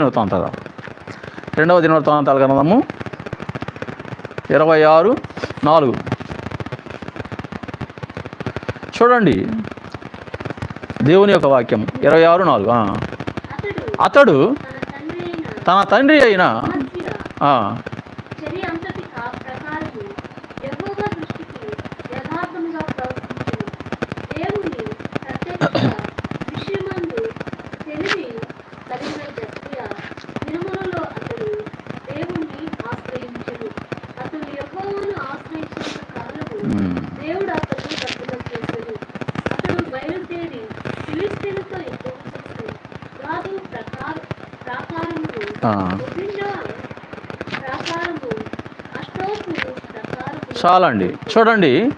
దినవృత్తాంతాలు రెండవ దినవృత్తాంతాల గ్రంథము ఇరవై ఆరు నాలుగు. చూడండి. దేవుని యొక్క వాక్యం. ఇరవై ఆరు నాలుగు అతడు తన తండ్రి అయిన తన తండ్రి అయిన అహజ్యా ఆ, చర్య అంతటి కా- ప్రకారము యెహోవా దృష్టికి యథార్థముగా ప్రవర్తించెను. దేవుని ప్రత్యక్ష విషయమందు తెలివి కలిగిన జక్కయ్య తిరుమలలో అతడు దేవుణ్ణి ఆశ్రయించెను. అతడు యెహోవాను ఆశ్రయించిన కాలము ఉమ్. దేవుడు అతన్ని వర్ధిల్ల చేసెను. అతడు బయలుదేరి ఫిలిష్తీయులతో యుద్ధం చేసి గాదు ప్రకార- ప్రాకారమును ఆ. విభిన్న ప్రాకారము అష్టోపు ప్రాకారము చాలండి. చూడండి.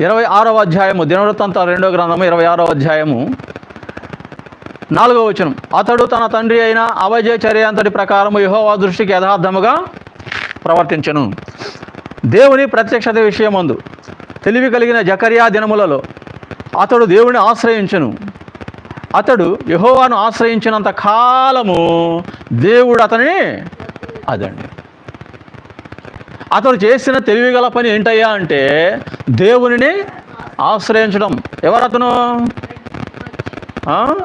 ఇరవై ఆరవ అధ్యాయము దినవృత్తంత రెండో గ్రంథము ఇరవై ఆరవ అధ్యాయము. నాలుగవ వచనం. అతడు తన తండ్రి అయిన అవజయ చర్య అంతటి ప్రకారము యహోవా దృష్టికి యథార్థముగా ప్రవర్తించను. దేవుని ప్రత్యక్షత విషయమందు తెలివి కలిగిన జకర్యా దినములలో అతడు దేవుని ఆశ్రయించను. అతడు యహోవాను ఆశ్రయించినంత కాలము దేవుడు అతని అదండి. అతను చేసిన తెలివిగల పని ఏంటయ్యా అంటే దేవునిని ఆశ్రయించడం. ఎవరతను? అతను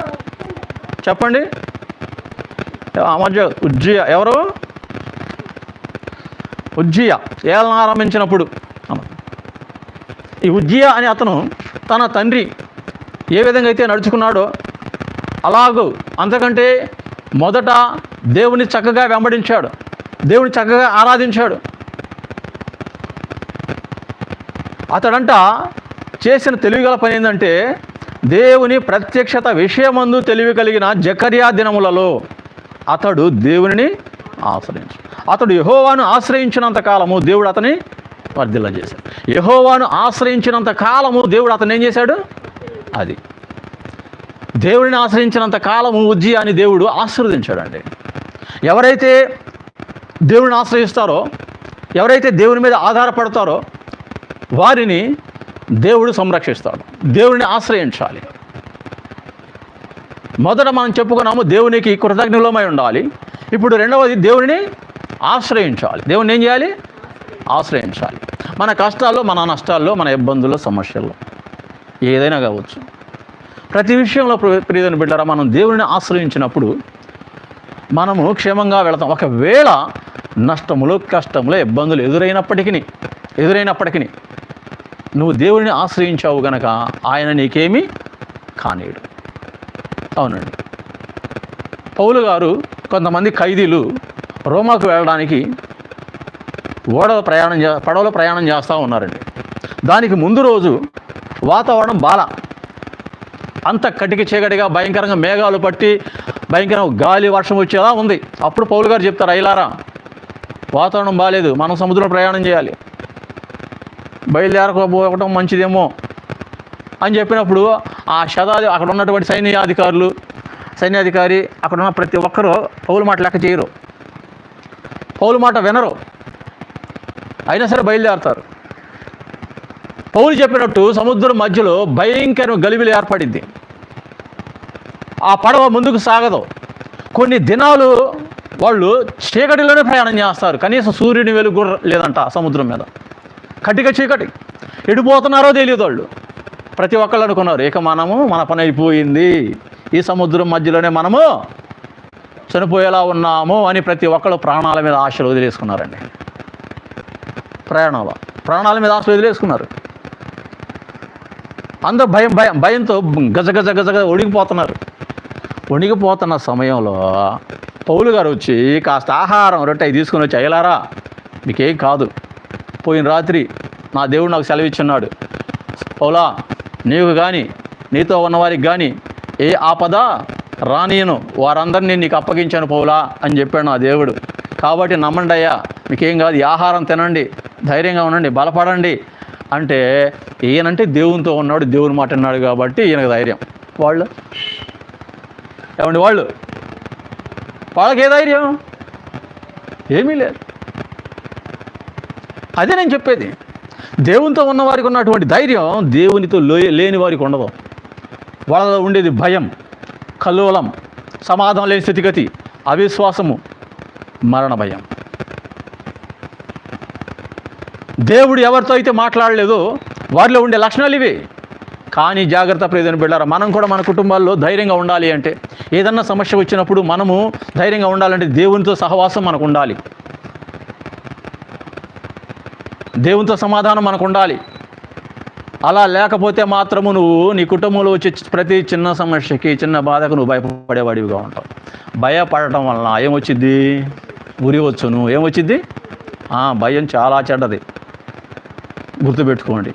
చెప్పండి. ఆ మధ్య ఉజ్జియ. ఎవరు? ఉజ్జియ. ఏలన ఆరంభించినప్పుడు. ఈ ఉజ్జియ అనే అతను తన తండ్రి ఏ విధంగా అయితే నడుచుకున్నాడో అలాగూ అంతకంటే మొదట దేవుని చక్కగా వెంబడించాడు. దేవుని చక్కగా ఆరాధించాడు. అతడంట చేసిన తెలివిగల పని ఏంటంటే దేవుని ప్రత్యక్షత విషయమందు తెలివి కలిగిన జకర్యా దినములలో అతడు దేవునిని ఆశ్రయించు అతడు యహోవాను ఆశ్రయించినంత కాలము దేవుడు అతని వర్ధిల్ల చేశాడు యహోవాను ఆశ్రయించినంత కాలము దేవుడు అతను ఏం చేశాడు? అది దేవుడిని ఆశ్రయించినంత కాలము ఉజ్జి అని దేవుడు ఆశీర్వదించాడండి. ఎవరైతే దేవుడిని ఆశ్రయిస్తారో ఎవరైతే దేవుని మీద ఆధారపడతారో వారిని దేవుడు సంరక్షిస్తాడు. దేవుడిని ఆశ్రయించాలి. మొదట మనం చెప్పుకున్నాము దేవునికి కృతజ్ఞులమై ఉండాలి. ఇప్పుడు రెండవది దేవుడిని ఆశ్రయించాలి. దేవుడిని ఏం చేయాలి? ఆశ్రయించాలి. మన కష్టాల్లో మన నష్టాల్లో మన ఇబ్బందుల్లో సమస్యల్లో ఏదైనా కావచ్చు. ప్రతి విషయంలో ప్రి- బిడ్డారా మనం దేవుడిని ఆశ్రయించినప్పుడు మనము క్షేమంగా వెళతాం. ఒకవేళ నష్టములు కష్టములు ఇబ్బందులు ఎదురైనప్పటికీ ఎదురైనప్పటికీ నువ్వు దేవుడిని ఆశ్రయించావు గనక ఆయన నీకేమీ కానీయుడు అవునండి. పౌలు గారు కొంతమంది ఖైదీలు రోమాకు వెళ్ళడానికి ఓడలో ప్రయాణం చే పడవలో ప్రయాణం చేస్తూ ఉన్నారండి. దానికి ముందు రోజు వాతావరణం బాల. అంత కటికి చీకటిగా భయంకరంగా మేఘాలు పట్టి భయంకరంగా గాలి వర్షం వచ్చేలా ఉంది. అప్పుడు పౌలు గారు చెప్తారు అయిలారా వాతావరణం బాగాలేదు మనం సముద్రంలో ప్రయాణం చేయాలి. బయలుదేరకపోవటం మంచిదేమో అని చెప్పినప్పుడు ఆ శతాది అక్కడ ఉన్నటువంటి సైన్యాధికారులు సైన్యాధికారి అక్కడ ఉన్న ప్రతి ఒక్కరూ పౌలు మాట లెక్క చేయరు. పౌలు మాట వినరు. అయినా సరే బయలుదేరతారు. పౌలు చెప్పినట్టు సముద్రం మధ్యలో భయంకర గలిబిలి ఏర్పడింది. ఆ పడవ ముందుకు సాగదు. కొన్ని దినాలు వాళ్ళు చీకటిలోనే ప్రయాణం చేస్తారు. కనీసం సూర్యుని వెలుగు కూడా లేదంట సముద్రం మీద. కటిక చీకటి. ఎడిపోతున్నారో తెలియదు వాళ్ళు. ప్రతి ఒక్కళ్ళు అనుకున్నారు ఇక మనము మన పని అయిపోయింది. ఈ సముద్రం మధ్యలోనే మనము చనిపోయేలా ఉన్నాము అని ప్రతి ఒక్కళ్ళు ప్రాణాల మీద ఆశలు వదిలేసుకున్నారండి. ప్రయాణంలో. ప్రాణాల మీద ఆశలు వదిలేసుకున్నారు. అందరూ భయం భయం భయంతో గజ గజ గజ గజ వణికిపోతున్నారు వణిగిపోతున్న సమయంలో పౌలు గారు వచ్చి కాస్త ఆహారం రొట్టె తీసుకుని తీసుకొని వచ్చి అయ్యలారా మీకేం కాదు. పోయిన రాత్రి నా దేవుడు నాకు సెలవిచ్చున్నాడు. పౌలా నీకు కానీ నీతో ఉన్నవారికి కానీ ఏ ఆపద రానియను. వారందరినీ నీకు అప్పగించాను పౌలా అని చెప్పాడు నా దేవుడు. కాబట్టి నమ్మండి అయ్యా మీకేం కాదు ఈ ఆహారం తినండి ధైర్యంగా ఉండండి బలపడండి అంటే ఈయనంటే దేవునితో ఉన్నాడు దేవుని మాట అన్నాడు కాబట్టి ఈయనకు ధైర్యం. వాళ్ళు? ఏమండి వాళ్ళు? వాళ్ళకి ఏ ధైర్యం? ఏమీ లేదు. అదే నేను చెప్పేది. దేవునితో ఉన్న వారికి ఉన్నటువంటి ధైర్యం దేవునితో లో- లేని వారికి ఉండదు. వాళ్ళలో ఉండేది భయం కల్లోలం సమాధానం లేని స్థితిగతి అవిశ్వాసము మరణ భయం. దేవుడు ఎవరితో అయితే మాట్లాడలేదు వారిలో ఉండే లక్షణాలు ఇవి. కానీ జాగ్రత్త ప్రియదని బిళ్ళారా మనం కూడా మన కుటుంబాల్లో ధైర్యంగా ఉండాలి అంటే ఏదన్నా సమస్య వచ్చినప్పుడు మనము ధైర్యంగా ఉండాలంటే దేవునితో సహవాసం మనకు ఉండాలి. దేవునితో సమాధానం మనకు ఉండాలి. అలా లేకపోతే మాత్రము నువ్వు నీ కుటుంబంలో వచ్చే ప్రతి చిన్న సమస్యకి చిన్న బాధకు నువ్వు భయపడేవాడివిగా ఉంటావు. భయపడటం వలన ఏమొచ్చిద్ది? ఉరి వచ్చును. ఏమొచ్చిద్ది? భయం చాలా చెడ్డది. గుర్తుపెట్టుకోండి.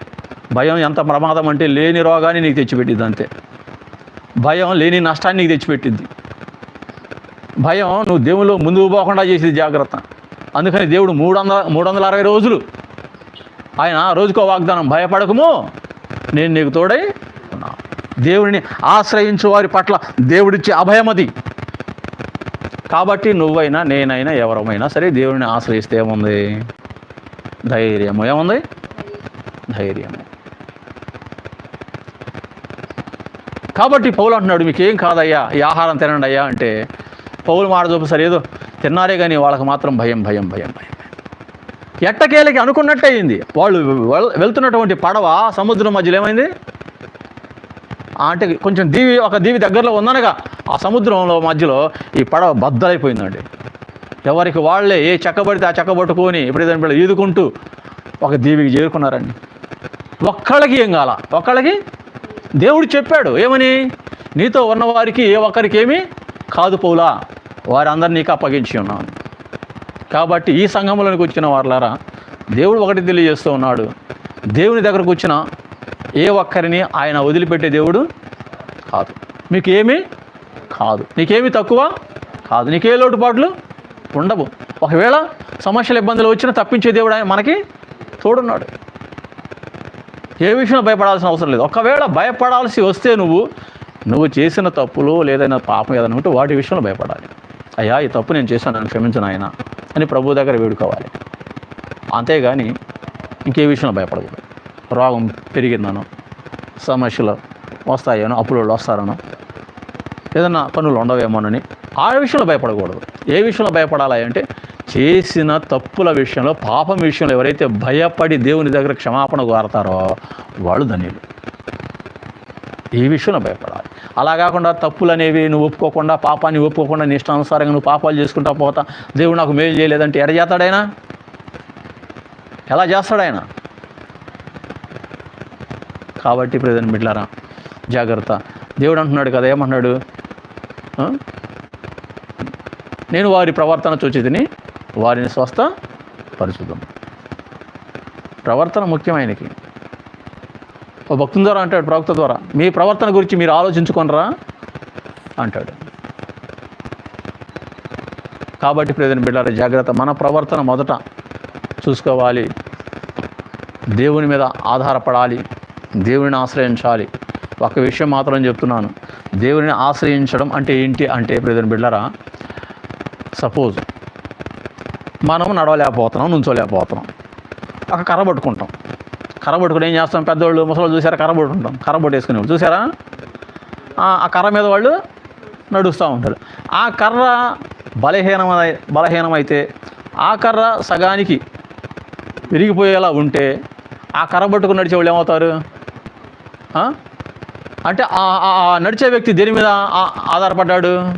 భయం ఎంత ప్రమాదం అంటే లేని రోగాన్ని నీకు తెచ్చిపెట్టిద్ది అంతే. భయం లేని నష్టాన్ని నీకు తెచ్చిపెట్టిద్ది భయం నువ్వు దేవుళ్ళు ముందుకు పోకుండా చేసేది జాగ్రత్త. అందుకని దేవుడు మూడు వందల మూడు వందల అరవై రోజులు ఆయన రోజుకో వాగ్దానం భయపడకము నేను నీకు తోడై దేవుడిని ఆశ్రయించు వారి పట్ల దేవుడిచ్చే అభయమది కాబట్టి నువ్వైనా నేనైనా ఎవరమైనా సరే దేవుడిని ఆశ్రయిస్తే ఏముంది? ధైర్యము ఏముంది? ధైర్యము కాబట్టి పౌలు అంటున్నాడు మీకు ఏం కాదయ్యా? ఈ ఆహారం తినండి అయ్యా. అంటే పౌలు మాట చూపు సరే ఏదో తిన్నారే కానీ వాళ్ళకి మాత్రం భయం భయం భయం భయం. ఎట్టకేలకి అనుకున్నట్టే అయింది. వాళ్ళు వెళ్తున్నటువంటి పడవ సముద్రం మధ్యలో ఏమైంది? ఆ అంటే కొంచెం దీవి ఒక దీవి దగ్గరలో ఉందనగా ఆ సముద్రంలో మధ్యలో ఈ పడవ బద్దలైపోయిందండి. ఎవరికి వాళ్ళే ఏ చెక్కపడితే ఆ చెక్క పట్టుకొని ఎప్పుడైతే ఈదుకుంటూ ఒక దీవికి చేరుకున్నారండి. ఒక్కళ్ళకి ఏం కాల? ఒక్కళ్ళకి దేవుడు చెప్పాడు ఏమని? నీతో ఉన్నవారికి ఏ ఒక్కరికి ఏమీ కాదు పౌలా. వారందరినీ నీకు అప్పగించి ఉన్నాను. కాబట్టి ఈ సంఘంలోనికి వచ్చిన వారులారా దేవుడు ఒకటి తెలియజేస్తూ ఉన్నాడు. దేవుని దగ్గరకు వచ్చిన ఏ ఒక్కరిని ఆయన వదిలిపెట్టే దేవుడు కాదు. మీకు ఏమీ కాదు. నీకేమీ తక్కువ కాదు. నీకే లోటుపాట్లు ఉండవు. ఒకవేళ సమస్యలు ఇబ్బందులు వచ్చినా తప్పించే దేవుడు ఆయన మనకి తోడున్నాడు. ఏ విషయంలో భయపడాల్సిన అవసరం లేదు. ఒకవేళ భయపడాల్సి వస్తే నువ్వు నువ్వు చేసిన తప్పులు లేదైనా పాపం ఏదైనా ఉంటే వాటి విషయంలో భయపడాలి. అయ్యా ఈ తప్పు నేను చేశాను నన్ను క్షమించను ఆయన అని ప్రభు దగ్గర వేడుకోవాలి. అంతేగాని ఇంకే విషయంలో భయపడకూడదు. రోగం పెరిగిందనో సమస్యలు వస్తాయేనో అప్పులు వస్తారనో ఏదన్నా పనులు ఉండవేమోనని ఆ విషయంలో భయపడకూడదు. ఏ విషయంలో భయపడాలి అంటే చేసిన తప్పుల విషయంలో పాపం విషయంలో ఎవరైతే భయపడి దేవుని దగ్గర క్షమాపణ కోరతారో వాళ్ళు ధన్యులు. ఈ విషయంలో భయపడాలి. అలా కాకుండా తప్పులు అనేవి నువ్వు ఒప్పుకోకుండా పాపాన్ని ఒప్పుకోకుండా నీ ఇష్టానుసారంగా నువ్వు పాపాలు చేసుకుంటా పోతా. దేవుడు నాకు మేలు చేయలేదంటే ఎడ చేస్తాడైనా? ఎలా చేస్తాడాయన కాబట్టి ప్రజెంట్ బిడ్లారా జాగ్రత్త. దేవుడు అంటున్నాడు కదా ఏమంటున్నాడు? నేను వారి ప్రవర్తన చూచితిని వారిని స్వస్థ పరిశుద్ధం ప్రవర్తన ముఖ్యమైనకి ఓ భక్తుని ద్వారా అంటాడు ప్రవక్త ద్వారా మీ ప్రవర్తన గురించి మీరు ఆలోచించుకొనరా? అంటాడు. కాబట్టి ప్రజలు బిడ్డారు జాగ్రత్త మన ప్రవర్తన మొదట చూసుకోవాలి. దేవుని మీద ఆధారపడాలి. దేవుని ఆశ్రయించాలి. ఒక విషయం మాత్రం చెప్తున్నాను. దేవుని ఆశ్రయించడం అంటే ఏంటి అంటే ప్రజలు బిడ్డారా సపోజ్ మనం నడవలేకపోతున్నాం నుంచోలేకపోతున్నాం. ఒక కర్ర పట్టుకుంటాం. కర్ర పట్టుకుని ఏం చేస్తాం? పెద్దవాళ్ళు ముసలు చూసారా? కర్ర పట్టుకుంటాం. కర్ర పట్టేసుకునేవాళ్ళు. చూసారా? ఆ కర్ర మీద వాళ్ళు నడుస్తూ ఉంటారు. ఆ కర్ర బలహీనమై బలహీనమైతే ఆ కర్ర సగానికి విరిగిపోయేలా ఉంటే ఆ కర్ర పట్టుకుని నడిచే వాళ్ళు ఏమవుతారు? అంటే ఆ- నడిచే వ్యక్తి దేని మీద ఆధారపడ్డాడు?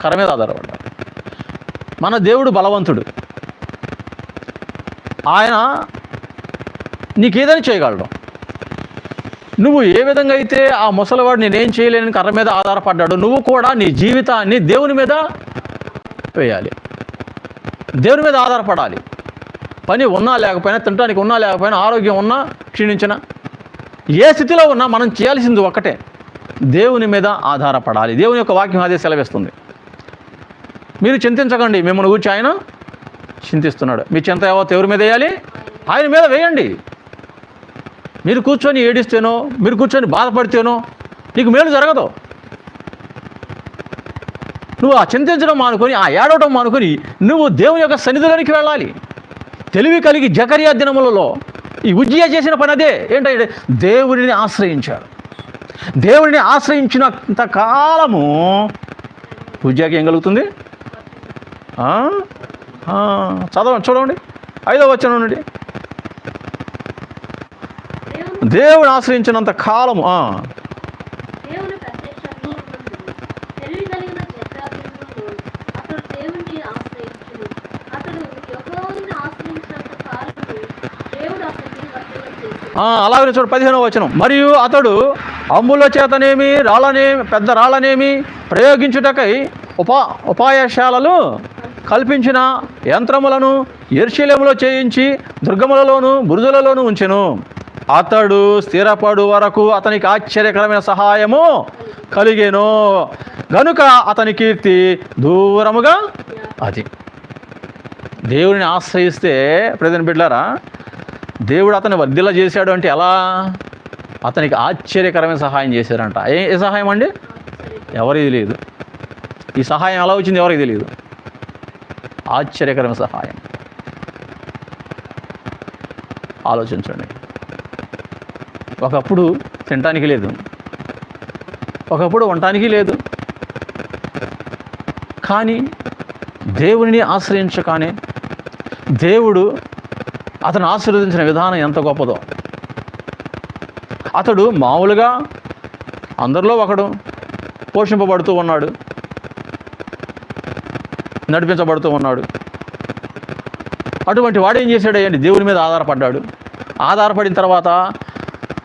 కర్ర మీద ఆధారపడ్డాడు. మన దేవుడు బలవంతుడు. ఆయన నీకేదని చేయగలడు. నువ్వు ఏ విధంగా అయితే ఆ ముసలివాడు నేనేం చేయలేని కర్ర మీద ఆధారపడ్డాడు నువ్వు కూడా నీ జీవితాన్ని దేవుని మీద వేయాలి. దేవుని మీద ఆధారపడాలి. పని ఉన్నా లేకపోయినా తినడానికి ఉన్నా లేకపోయినా ఆరోగ్యం ఉన్నా క్షీణించిన ఏ స్థితిలో ఉన్నా మనం చేయాల్సింది ఒక్కటే. దేవుని మీద ఆధారపడాలి. దేవుని యొక్క వాక్యం అదే సెలవిస్తుంది. మీరు చింతించకండి మిమ్మల్ని కూర్చి ఆయన చింతిస్తున్నాడు. మీ చింత యావత్ ఎవరి మీద వేయాలి? ఆయన మీద వేయండి. మీరు కూర్చొని ఏడిస్తేనో మీరు కూర్చొని బాధపడితేనో నీకు మేలు జరగదు. నువ్వు ఆ చింతించడం మానుకొని ఆ ఏడవటం మానుకొని నువ్వు దేవుని యొక్క సన్నిధిలోనికి వెళ్ళాలి. తెలివి కలిగి జకరియా దినములలో ఈ ఉజ్జయ చేసిన పని అదే. ఏంటంటే దేవుడిని ఆశ్రయించాడు దేవుడిని ఆశ్రయించినంత కాలము ఉజ్జాకి ఏం కలుగుతుంది? చదవండి చూడండి. ఐదో వచనం నుండి. దేవుని ఆశ్రయించినంత ఆ, అలాగనే చూడు పదిహేనవ వచనం. మరియు అతడు అంబుల చేతనేమి రాళ్ళనేమి పెద్ద రాళ్ళనేమి ప్రయోగించుటకై ఉపా ఉపాయశాలలు కల్పించిన యంత్రములను ఎర్శల్యములో చేయించి దుర్గములలోను బురుజులలోను ఉంచెను. అతడు స్థిరపడు వరకు అతనికి ఆశ్చర్యకరమైన సహాయము కలిగేను. గనుక అతని కీర్తి దూరముగా అది. దేవుడిని ఆశ్రయిస్తే ప్రజెంట్ బిడ్డారా దేవుడు అతని వర్ధిల చేశాడు అంటే ఎలా? అతనికి ఆశ్చర్యకరమైన సహాయం చేశారంట ఏ ఏ సహాయం అండి? ఎవరికి తెలియదు ఈ సహాయం ఎలా వచ్చింది ఎవరికి తెలియదు ఆశ్చర్యకరమైన సహాయం. ఆలోచించండి. ఒకప్పుడు తినటానికి లేదు. ఒకప్పుడు ఉండటానికి లేదు. కానీ దేవుని ఆశ్రయించగానే దేవుడు అతను ఆశీర్వదించిన విధానం ఎంత గొప్పదో. అతడు మామూలుగా అందరిలో ఒకడు పోషింపబడుతూ ఉన్నాడు. నడిపించబడుతూ ఉన్నాడు. అటువంటి వాడు ఏం చేశాడు దేవుని మీద ఆధారపడ్డాడు. ఆధారపడిన తర్వాత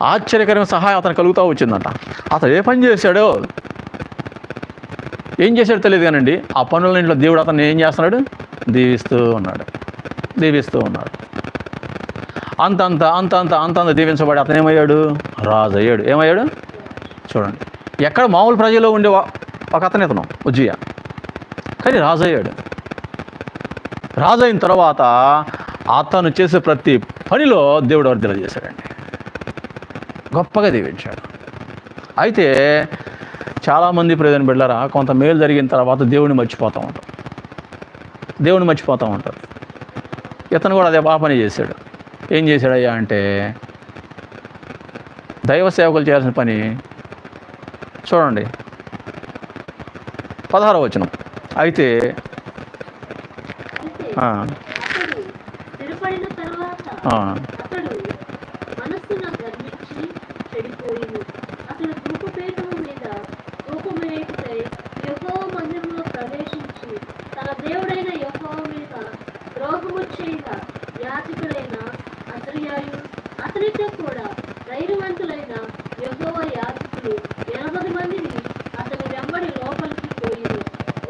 ఆశ్చర్యకరమైన సహాయం అతను కలుగుతూ వచ్చిందంట. అతను ఏ పని చేశాడో? ఏం చేశాడో తెలియదు కానండి. ఆ పనుల ఇంట్లో దేవుడు అతను ఏం చేస్తున్నాడు? దీవిస్తూ ఉన్నాడు. దీవిస్తూ ఉన్నాడు. అంతంత అంతంత అంతంత దీవించబడి అతను ఏమయ్యాడు? రాజు అయ్యాడు ఏమయ్యాడు? చూడండి. ఎక్కడ మామూలు ప్రజల్లో ఉండే ఒక అతను ఇతను ఉజ్జయ. కానీ రాజు అయ్యాడు రాజు అయిన తర్వాత అతను చేసే ప్రతి పనిలో దేవుడు వర్ధన చేశాడండి? గొప్పగా దీవించాడు. అయితే చాలామంది ప్రజలను బిడ్డరా కొంత మేలు జరిగిన తర్వాత దేవుడిని మర్చిపోతూ ఉంటాం దేవుని మర్చిపోతూ ఉంటారు. ఇతను కూడా అదే బాగా పని చేశాడు. ఏం చేశాడయ్యా అంటే దైవ సేవకులు చేయాల్సిన పని చూడండి. పదహారవ వచనం. అయితే ప్రవేశించి తన దేవుడైన యెహోవా మీద ద్రోహము చేయగా యాజకుడైన అద్రియాయు అతనితో కూడా ధైర్యవంతులైన యెహోవా యాజకులు ఎనభై మందిని అతని వెంబడి లోపలికి పోయిను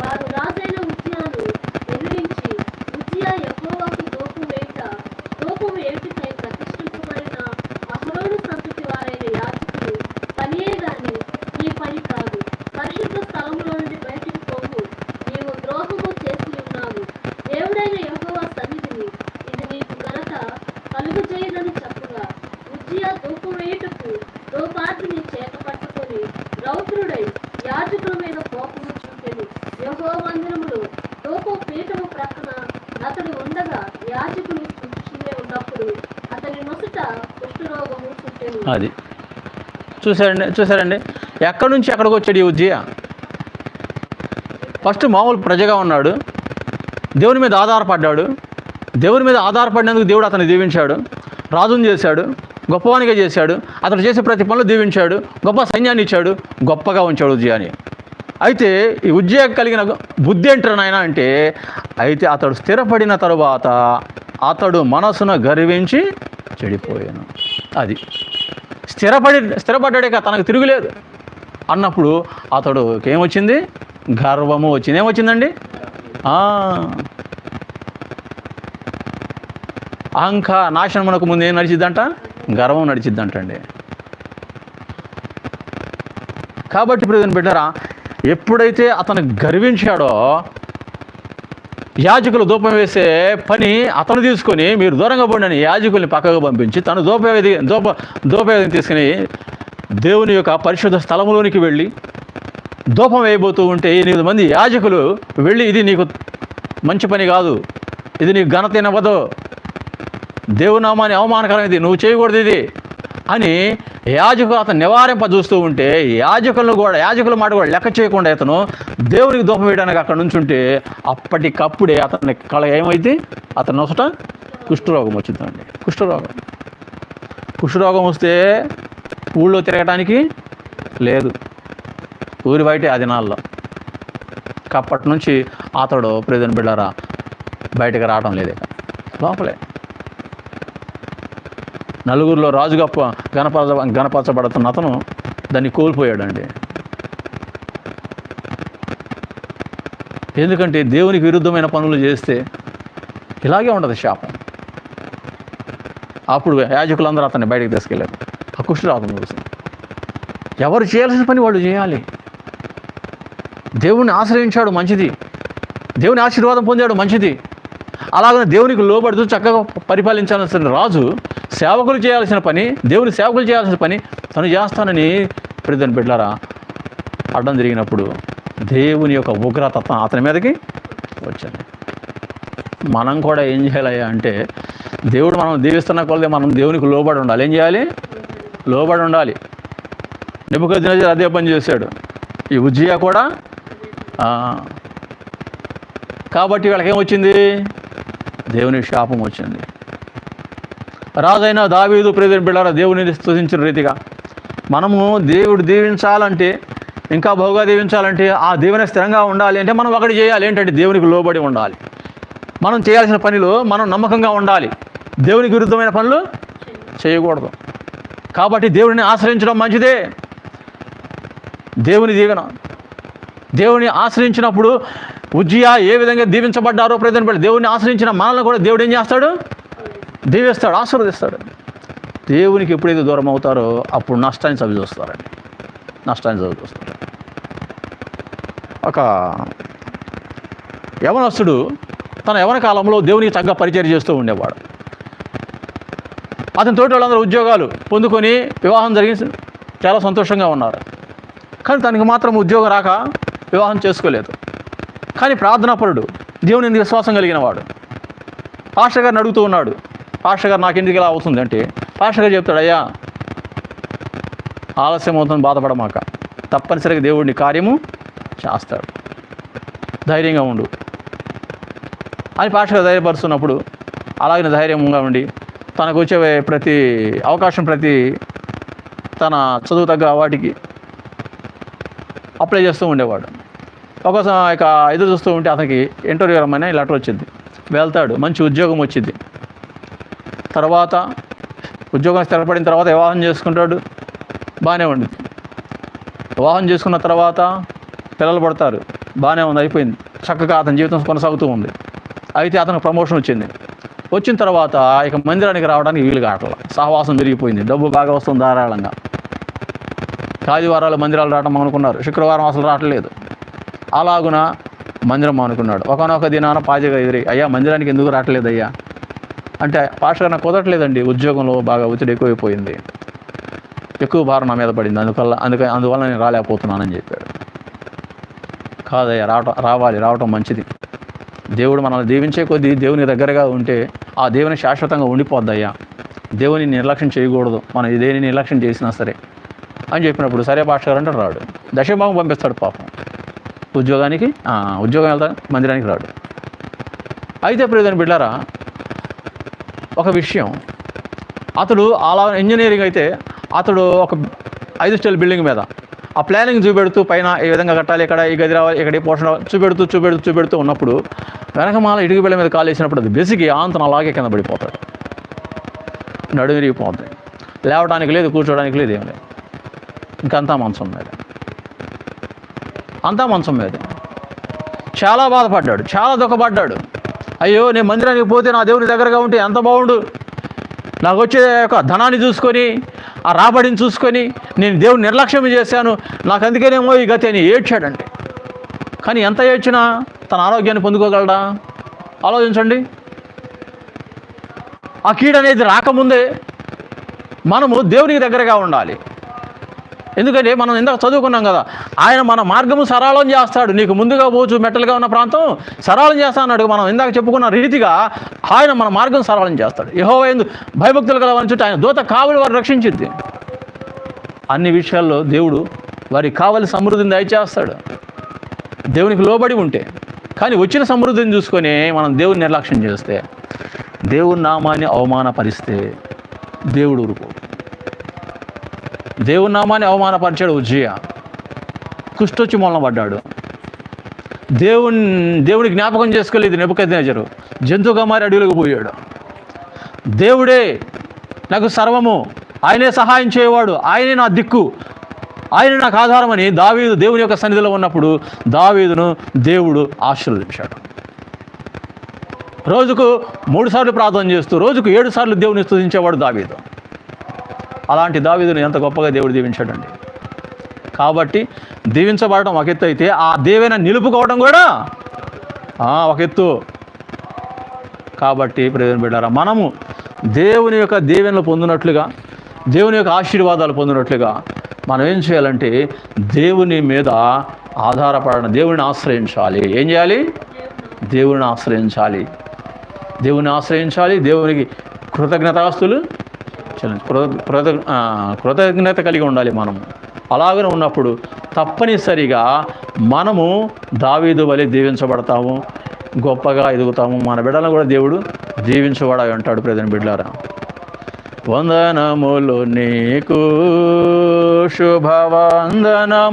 వారు రాజైన ఉద్యాను ఎదిరించి ఉజ్జియా యెహోవాకు దోపు వేట దోపు వేటికై ప్రతిష్ఠింపబడిన అహరోను సంతతి వారైన యాజకులు పనియే గాని నీ పని కాదు పరిశుద్ధ స్థలంలో నుండి బయటికి పోవు నీవు ద్రోహము చేసి ఉన్నావు దేవుడైన యెహోవా సన్నిధిని ఇది నీకు ఘనత కలుగు చేయదని చెప్పగా ఉజ్జియా ధూపు వేయుటకు దోపాటిని చేతపట్టుకొని రౌద్రుడై యాజకుల మీద కోపము చూపెను. యహో మందిరములో ధూప పీఠము ప్రక్కన అతడు ఉండగా యాజకుని కూర్చునే ఉన్నప్పుడు అతని నొసట కుష్ఠరోగము పుట్టెను అది. చూసారండి చూసారండి ఎక్కడి నుంచి ఎక్కడికి వచ్చాడు ఈ ఉజ్జయ ఫస్ట్ మామూలు ప్రజగా ఉన్నాడు. దేవుని మీద ఆధారపడ్డాడు. దేవుని మీద ఆధారపడినందుకు దేవుడు అతన్ని దీవించాడు. రాజును చేశాడు. గొప్పవానిగా చేశాడు. అతడు చేసే ప్రతి పనులు దీవించాడు. గొప్ప సైన్యాన్ని ఇచ్చాడు. గొప్పగా ఉంచాడు ఉజ్జయాని అయితే ఈ ఉజ్జయ కలిగిన బుద్ధి ఏంటారు నాయన అంటే అయితే అతడు స్థిరపడిన తరువాత అతడు మనసున గర్వించి చెడిపోయాను. అది. స్థిరపడి స్థిరపడ్డాడే కదా తనకు తిరుగులేదు. అన్నప్పుడు అతడు ఏమొచ్చింది? గర్వము వచ్చింది. ఏమొచ్చిందండి? ఆ. అహంక మనకు ముందు ఏం నడిచిద్దంట? గర్వం నడిచిద్దంటండి. కాబట్టి ఇప్పుడు బిడ్డరా ఎప్పుడైతే అతను గర్వించాడో యాజకులు ధూపం వేసే పని అతను తీసుకొని మీరు దూరంగా పోండి యాజకుల్ని పక్కకు పంపించి తను దూపవేది దూప దూపవేదిని తీసుకుని దేవుని యొక్క పరిశుద్ధ స్థలంలోనికి వెళ్ళి ధూపం వేయబోతూ ఉంటే ఎనిమిది మంది యాజకులు వెళ్ళి ఇది నీకు మంచి పని కాదు ఇది నీకు ఘనత ఇవ్వదు దేవునామాని అవమానకరం ఇది నువ్వు చేయకూడదు ఇది అని యాజకులు అతను నివారింప చూస్తూ ఉంటే యాజకులను కూడా యాజకుల మాట కూడా లెక్క చేయకుండా అతను దేవునికి దూపం వేయడానికి అక్కడ నుంచి ఉంటే అప్పటికప్పుడే అతని కళ ఏమైంది? అతను నొసట కుష్ఠరోగం వచ్చిందండి. కుష్ఠరోగం. కుష్ఠరోగం వస్తే ఊళ్ళో తిరగటానికి లేదు. ఊరి బయట ఆ దినాల్లో. అప్పటి నుంచి అతడు ప్రజన్ బిళ్ళరా బయటకు రావడం లేదు. లోపలే. నలుగురిలో రాజుగా ప- గణపరచ గణపరచబడుతున్న అతను దాన్ని కోల్పోయాడండి. ఎందుకంటే దేవునికి విరుద్ధమైన పనులు చేస్తే ఇలాగే ఉండదు శాపం. అప్పుడు యాజకులందరూ అతన్ని బయటకు తీసుకెళ్ళారు. ఆ కుష్ఠరాగం చూసి ఎవరు చేయాల్సిన పని వాళ్ళు చేయాలి. దేవుణ్ణి ఆశ్రయించాడు మంచిది. దేవుని ఆశీర్వాదం పొందాడు మంచిది. అలాగనే దేవునికి లోబడుతూ చక్కగా పరిపాలించాల్సిన రాజు సేవకులు చేయాల్సిన పని దేవుని సేవకులు చేయాల్సిన పని తను చేస్తానని ప్రతిదాన్ని పెట్టారా అడ్డం జరిగినప్పుడు దేవుని యొక్క ఉగ్రతత్వం అతని మీదకి వచ్చింది. మనం కూడా ఏం చేయాలయ్యా అంటే దేవుడు మనం దీవిస్తున్న కొలది మనం దేవునికి లోబడి ఉండాలి. ఏం చేయాలి? లోబడి ఉండాలి. నిపుకొద్దిన అదే పని చేశాడు. ఈ ఉజ్జియా కూడా కాబట్టి వీళ్ళకి ఏమొచ్చింది దేవుని శాపం వచ్చింది. రాజైన దావీదు ప్రేదని బిళ్ళారా దేవుని స్తుతించిన రీతిగా. మనము దేవుడు దీవించాలంటే ఇంకా బహుగా దీవించాలంటే ఆ దేవుని స్థిరంగా ఉండాలి అంటే మనం ఒకటి చేయాలి. ఏంటంటే దేవునికి లోబడి ఉండాలి. మనం చేయాల్సిన పనిలో మనం నమ్మకంగా ఉండాలి. దేవునికి విరుద్ధమైన పనులు చేయకూడదు. కాబట్టి దేవుడిని ఆశ్రయించడం మంచిదే. దేవుని దీవెన. దేవుని ఆశ్రయించినప్పుడు ఉజ్జియా ఏ విధంగా దీవించబడ్డారో ప్రజలు దేవుడిని దేవుని ఆశ్రయించిన మనల్ని కూడా దేవుడు ఏం చేస్తాడు? దీవిస్తాడు ఆశీర్వదిస్తాడు. దేవునికి ఎప్పుడైతే దూరం అవుతారో అప్పుడు నష్టాన్ని చవి చూస్తారండి నష్టాన్ని చవి చూస్తారు ఒక యవనస్తుడు తన యవన కాలంలో దేవునికి తగ్గ పరిచయం చేస్తూ ఉండేవాడు. అతని తోటి వాళ్ళందరూ ఉద్యోగాలు పొందుకొని వివాహం జరిగి చాలా సంతోషంగా ఉన్నారు. కానీ తనకి మాత్రం ఉద్యోగం రాక వివాహం చేసుకోలేదు. కానీ ప్రార్థనాపరుడు దేవుని విశ్వాసం కలిగిన వాడు? పాస్టర్ గారిని అడుగుతూ ఉన్నాడు పాస్టర్ గారు నాకు ఎందుకు ఇలా అవుతుంది అంటే పాస్టర్ గారు చెప్తాడు అయ్యా ఆలస్యం అవుతుంది బాధపడమాక. తప్పనిసరిగా దేవుడిని కార్యము చేస్తాడు. ధైర్యంగా ఉండు. అని పాస్టర్ గారు ధైర్యపరుస్తున్నప్పుడు అలాగే ధైర్యంగా ఉండి తనకు వచ్చే ప్రతి అవకాశం ప్రతి తన చదువు తగ్గ వాటికి అప్లై చేస్తూ ఉండేవాడు. ఒకసారి ఇక ఎదురు చూస్తూ ఉంటే అతనికి ఇంటర్వ్యూ రమ్మని లెటర్ వచ్చింది. వెళ్తాడు మంచి ఉద్యోగం వచ్చింది. తర్వాత ఉద్యోగం స్థిరపడిన తర్వాత వివాహం చేసుకుంటాడు. బాగానే ఉండింది వివాహం చేసుకున్న తర్వాత పిల్లలు పడతారు. బాగానే ఉంది అయిపోయింది. చక్కగా అతని జీవితం కొనసాగుతూ ఉంది. అయితే అతనికి ప్రమోషన్ వచ్చింది. వచ్చిన తర్వాత ఇక మందిరానికి రావడానికి వీలు కావట్ల. సహవాసం పెరిగిపోయింది. డబ్బు బాగా వస్తుంది ధారాళంగా. ఆదివారాలు మందిరాలు రావడం అనుకున్నారు. శుక్రవారం అసలు రావట్లేదు. అలాగున మందిరం అనుకున్నాడు. ఒకనొక దినాన పాజగా ఎదిరి అయ్యా మందిరానికి ఎందుకు రావట్లేదు అయ్యా అంటే పాస్టర్ నాకు కుదరట్లేదండి. ఉద్యోగంలో బాగా ఒత్తిడి ఎక్కువైపోయింది. ఎక్కువ భారం నా మీద పడింది. అందువల్ల అందుకే అందువల్ల నేను రాలేకపోతున్నానని చెప్పాడు. కాదయ్యా రావటం రావాలి రావటం మంచిది. దేవుడు మనల్ని దీవించే కొద్దీ దేవుని దగ్గరగా ఉంటే ఆ దేవుని శాశ్వతంగా ఉండిపోద్దయ్యా. దేవుని నిర్లక్ష్యం చేయకూడదు. మనం దేని నిర్లక్ష్యం చేసినా సరే అని చెప్పినప్పుడు సరే పాస్టర్ అంటే రాడు. దశభాగం పంపిస్తాడు పాపం. ఉద్యోగానికి ఉద్యోగం వెళ్తా మందిరానికి రాడు. అయితే ప్రియదని బిడ్డారా ఒక విషయం. అతడు అలా ఇంజనీరింగ్ అయితే అతడు ఒక ఐదు స్టైల్ బిల్డింగ్ మీద ఆ ప్లానింగ్ చూపెడుతూ పైన ఏ విధంగా కట్టాలి ఇక్కడ ఈ గది రావాలి ఇక్కడ ఈ పోషణ రావాలి, చూపెడుతూ చూపెడుతూ చూపెడుతూ ఉన్నప్పుడు వెనకమాల ఇటుక బిళ్ళ మీద కాలు వేసినప్పుడు అది బెసిగి ఆంతన అలాగే కింద పడిపోతాడు. నడు విరిగిపోతుంది లేవడానికి లేదు కూర్చోడానికి లేదు ఏం లేదు. ఇంకంతా మంచం మీద. అంతా మంచం మీద. చాలా బాధపడ్డాడు చాలా దుఃఖపడ్డాడు. అయ్యో నేను మందిరానికి పోతే నా దేవుని దగ్గరగా ఉంటే ఎంత బాగుండు? నాకు వచ్చే ఒక ధనాన్ని చూసుకొని ఆ రాబడిని చూసుకొని నేను దేవుని నిర్లక్ష్యం చేశాను. నాకు అందుకేనేమో ఈ గతి అని ఏడ్చాడండి కానీ ఎంత ఏడ్చినా తన ఆరోగ్యాన్ని పొందుకోగలడా? ఆలోచించండి. ఆ కీడు అనేది రాకముందే మనము దేవునికి దగ్గరగా ఉండాలి. ఎందుకంటే మనం ఇందాక చదువుకున్నాం కదా ఆయన మన మార్గము సరళం చేస్తాడు. నీకు ముందుగా పోచు మెట్టలుగా ఉన్న ప్రాంతం సరళం చేస్తా అన్నాడు. మనం ఇందాక చెప్పుకున్న రీతిగా ఆయన మన మార్గం సరళం చేస్తాడు. యహో ఎందు భయభక్తులు గల వారి చుట్టూ ఆయన దూత కావలి వారు రక్షించింది అన్ని విషయాల్లో దేవుడు వారికి కావలి సమృద్ధిని దయచేస్తాడు. దేవునికి లోబడి ఉంటే కానీ వచ్చిన సమృద్ధిని చూసుకొని మనం దేవుని నిర్లక్ష్యం చేస్తే దేవుని నామాన్ని అవమానపరిస్తే దేవుడు ఊరుకో దేవుని నామాన్ని అవమానపరిచాడు ఉజ్జయ. కుష్టొచ్చి మూలన పడ్డాడు దేవుని దేవుని జ్ఞాపకం చేసుకోలేదు నెప్పుకెదినేజరు జంతువుగా మారి అడవులకు పోయాడు. దేవుడే నాకు సర్వము. ఆయనే సహాయం చేయవాడు. ఆయనే నా దిక్కు. ఆయన నాకు ఆధారమని దావీదు దేవుని యొక్క సన్నిధిలో ఉన్నప్పుడు దావీదును దేవుడు ఆశీర్వదించాడు. రోజుకు మూడు సార్లు ప్రార్థన చేస్తూ రోజుకు ఏడు సార్లు దేవుని స్థుతించేవాడు దావీదు. అలాంటి దావీదును ఎంత గొప్పగా దేవుడు దీవించాడండి. కాబట్టి దీవించబడటం ఒక ఎత్తు అయితే ఆ దేవైన నిలుపుకోవడం కూడా ఒక ఎత్తు. కాబట్టి ప్రయోజన పెట్టారా మనము దేవుని యొక్క దీవెనలు పొందినట్లుగా దేవుని యొక్క ఆశీర్వాదాలు పొందినట్లుగా మనం ఏం చేయాలంటే దేవుని మీద ఆధారపడడం దేవుని ఆశ్రయించాలి. ఏం చేయాలి? దేవుని ఆశ్రయించాలి. దేవుని ఆశ్రయించాలి దేవునికి కృతజ్ఞతాస్తులు చెల్లించు కృత కృత కృతజ్ఞత కలిగి ఉండాలి మనము. అలాగనే ఉన్నప్పుడు తప్పనిసరిగా మనము దావీదు వలె దీవించబడతాము గొప్పగా ఎదుగుతాము. మన బిడ్డలను కూడా దేవుడు దీవించబడా అంటాడు ప్రజల బిడ్డారా వందనములు నీకు శుభవందనము